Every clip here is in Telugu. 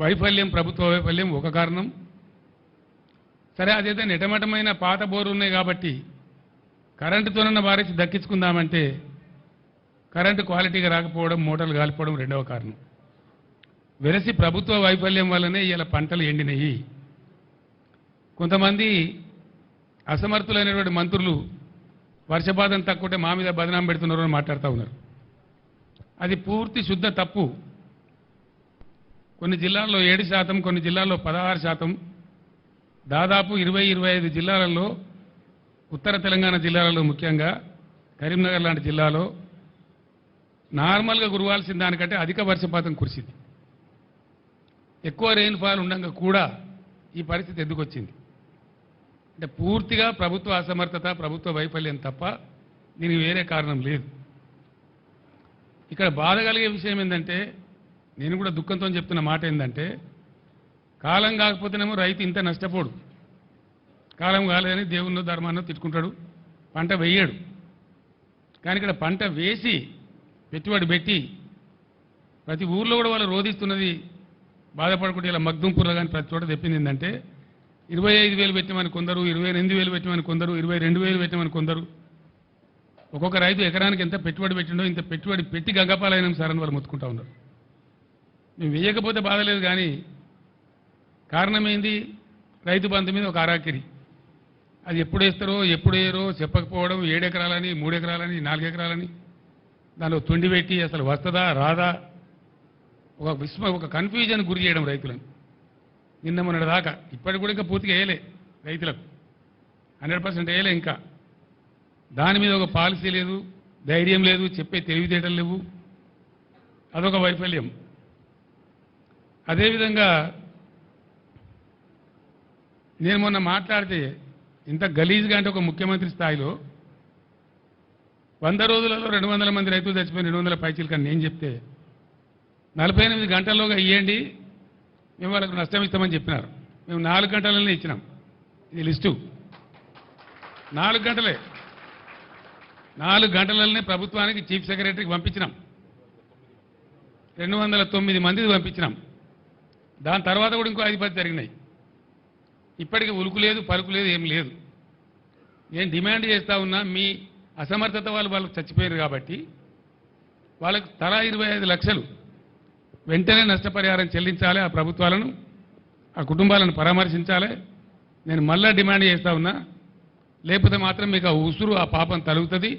వైఫల్యం ప్రభుత్వ వైఫల్యం ఒక కారణం. సరే అదైతే నిటమటమైన పాత బోరు ఉన్నాయి కాబట్టి కరెంటుతోనన్న వారించి దక్కించుకుందామంటే కరెంటు క్వాలిటీగా రాకపోవడం మోటార్లు కాలిపోవడం రెండవ కారణం. వెరసి ప్రభుత్వ వైఫల్యం వల్లనే ఇలా పంటలు ఎండినాయి. కొంతమంది అసమర్థులైనటువంటి మంత్రులు వర్షపాతం తక్కువటే మా మీద బదనాం పెడుతున్నారు అని మాట్లాడుతూ ఉన్నారు. అది పూర్తి శుద్ధ తప్పు. కొన్ని జిల్లాల్లో ఏడు శాతం కొన్ని జిల్లాల్లో పదహారు శాతం. దాదాపు ఇరవై ఇరవై ఐదు జిల్లాలలో ఉత్తర తెలంగాణ జిల్లాలలో ముఖ్యంగా కరీంనగర్ లాంటి జిల్లాలో నార్మల్గా కురవాల్సిన దానికంటే అధిక వర్షపాతం కురిసింది. ఎక్కువ రెయిన్ఫాల్ ఉండగా కూడా ఈ పరిస్థితి ఎందుకు వచ్చింది? అంటే పూర్తిగా ప్రభుత్వ అసమర్థత ప్రభుత్వ వైఫల్యం తప్ప దీనికి వేరే కారణం లేదు. ఇక్కడ బాధ కలిగే విషయం ఏంటంటే నేను కూడా దుఃఖంతో చెప్తున్న మాట ఏంటంటే కాలం కాకపోతేనేమో రైతు ఇంత నష్టపోడు. కాలం కాలేదని దేవుణ్ణో ధర్మాన్నో తిట్టుకుంటాడు. పంట వేయడు కానీ ఇక్కడ పంట వేసి పెట్టుబడి పెట్టి ప్రతి ఊర్లో కూడా వాళ్ళు రోధిస్తున్నది బాధపడకుండా ఇలా మగ్దుంపూర్లో కానీ ప్రతి చోట తెప్పింది ఏంటంటే ఇరవై ఐదు వేలు పెట్టమని కొందరు ఇరవై ఎనిమిది వేలు పెట్టమని కొందరు ఇరవై రెండు వేలు పెట్టమని కొందరు. ఒక్కొక్క రైతు ఎకరానికి ఎంత పెట్టుబడి పెట్టిండో ఇంత పెట్టుబడి పెట్టి గంగపాలైన సార్ అని వాళ్ళు మొత్తుకుంటా ఉన్నారు. మేము వేయకపోతే బాధలేదు కానీ కారణం ఏంది రైతు బంధు మీద ఒక అరాకిరి అది ఎప్పుడు వేస్తారో ఎప్పుడు వేయరో చెప్పకపోవడం ఏడు ఎకరాలని మూడు ఎకరాలని నాలుగు ఎకరాలని దానిలో తొండి పెట్టి అసలు వస్తుందా రాదా? ఒక విస్మ ఒక కన్ఫ్యూజన్ గురి చేయడం రైతులను. నిన్న మొన్నటి దాకా. ఇప్పటికి కూడా ఇంకా పూర్తిగా వేయలే రైతులకు. హండ్రెడ్ పర్సెంట్ వేయలే ఇంకా. దాని మీద ఒక పాలసీ లేదు ధైర్యం లేదు చెప్పే తెలివితేటలు లేవు. అదొక వైఫల్యం. అదేవిధంగా నేను మొన్న మాట్లాడితే ఇంత గలీజ్గా అంటే ఒక ముఖ్యమంత్రి స్థాయిలో వంద రోజులలో రెండు వందల మంది రైతులు చచ్చిపోయిన రెండు వందల పైచీలు కానీ నేను చెప్తే నలభై ఎనిమిది గంటల్లోగా ఇవ్వండి మేము వాళ్ళకు నష్టం ఇస్తామని చెప్పినారు. మేము నాలుగు గంటలనే ఇచ్చినాం. ఇది లిస్టు. నాలుగు గంటలే. నాలుగు గంటలనే ప్రభుత్వానికి చీఫ్ సెక్రటరీకి పంపించినాం. రెండు వందల తొమ్మిది మందికి పంపించినాం. దాని తర్వాత కూడా ఇంకో ఐదు పది జరిగినాయి. ఇప్పటికీ ఉలుకు లేదు పలుకు లేదు ఏం లేదు. నేను డిమాండ్ చేస్తా ఉన్నా మీ అసమర్థత వాళ్ళు వాళ్ళకి చచ్చిపోయారు కాబట్టి వాళ్ళకు తలా ఇరవై ఐదు లక్షలు వెంటనే నష్టపరిహారం చెల్లించాలి ఆ ప్రభుత్వాలను ఆ కుటుంబాలను పరామర్శించాలి. నేను మళ్ళా డిమాండ్ చేస్తా ఉన్నా లేకపోతే మాత్రం మీకు ఆ ఉసురు ఆ పాపం తలుగుతుంది.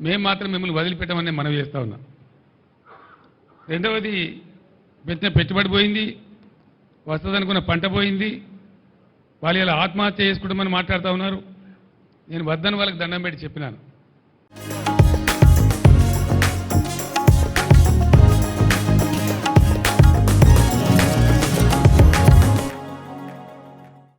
మేము మాత్రం మిమ్మల్ని వదిలిపెట్టమని మనవి చేస్తా ఉన్నా. రెండవది పెట్టిన పెట్టుబడి పోయింది వస్తుందనుకున్న పంట పోయింది. వాళ్ళు ఇలా ఆత్మహత్య చేసుకుంటామని మాట్లాడుతూ ఉన్నారు. నేను వద్దని వాళ్ళకి దండం పెట్టి చెప్పినాను.